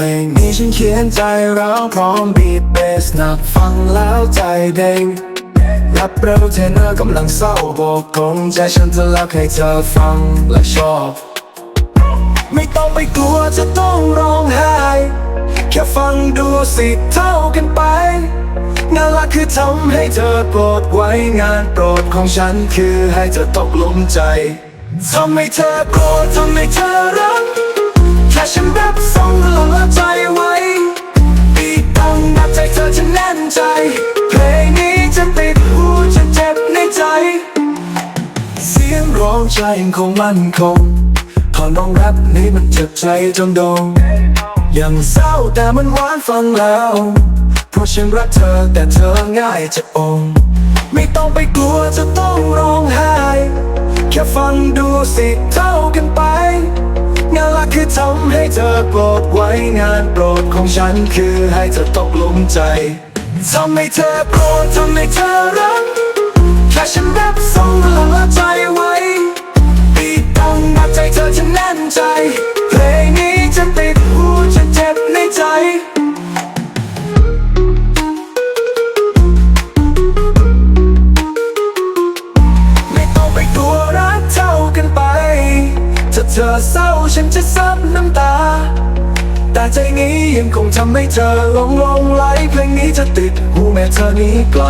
พลงนี้ฉันเขียนใจเราพร้อมบีทเบสหนักฟังแล้วใจเด้งรับเร็วเทเนอร์กำลังเศร้าบอกตรงใจฉันจะรักให้เธอฟังและชอบ ไม่ต้องไปกลัวจะต้องร้องไห้ แค่ฟังดูสิเท่ากันไปงานหลักคือทำให้เธอโปรดไว้งานโปรดของฉันคือให้เธอตกหลุมใจทำให้เธอโกรธทำให้เธอรักแค่ฉันรับส่งละ ใจ เพลงนี้จะติดหูจะเจ็บในใจ เสียงร้องใจยังคงมั่นคงพอน้องรับนี้มันเจ็บใจจงโดงยังเศร้าแต่มันหวานฟังแล้ว เพราะฉันรักเธอแต่เธอง่ายจะองไม่ต้องไปกลัวจะต้องร้องไห้ แค่ฟังดูสิเท่ากันไป งานลักคือทำให้เธอโปรดไว้งานโปรดของฉันคือให้เธอตกลุมใจ ทำให้เธอโกรธทำให้เธอรักแค่ฉันรับส่งละใจไว้ปีต้งนับใจเธอจะแน่นใจ เพลงนี้จะติดหูจะเจ็บในใจไม่ต้องไปตัวรักเท่ากันไปถ้าเธอเศร้าฉันจะซับน้ำตา ยงคงทำให้เธอหลงหลงไหลเพลงนี้จะติดหูแม้เธอนี้ไกล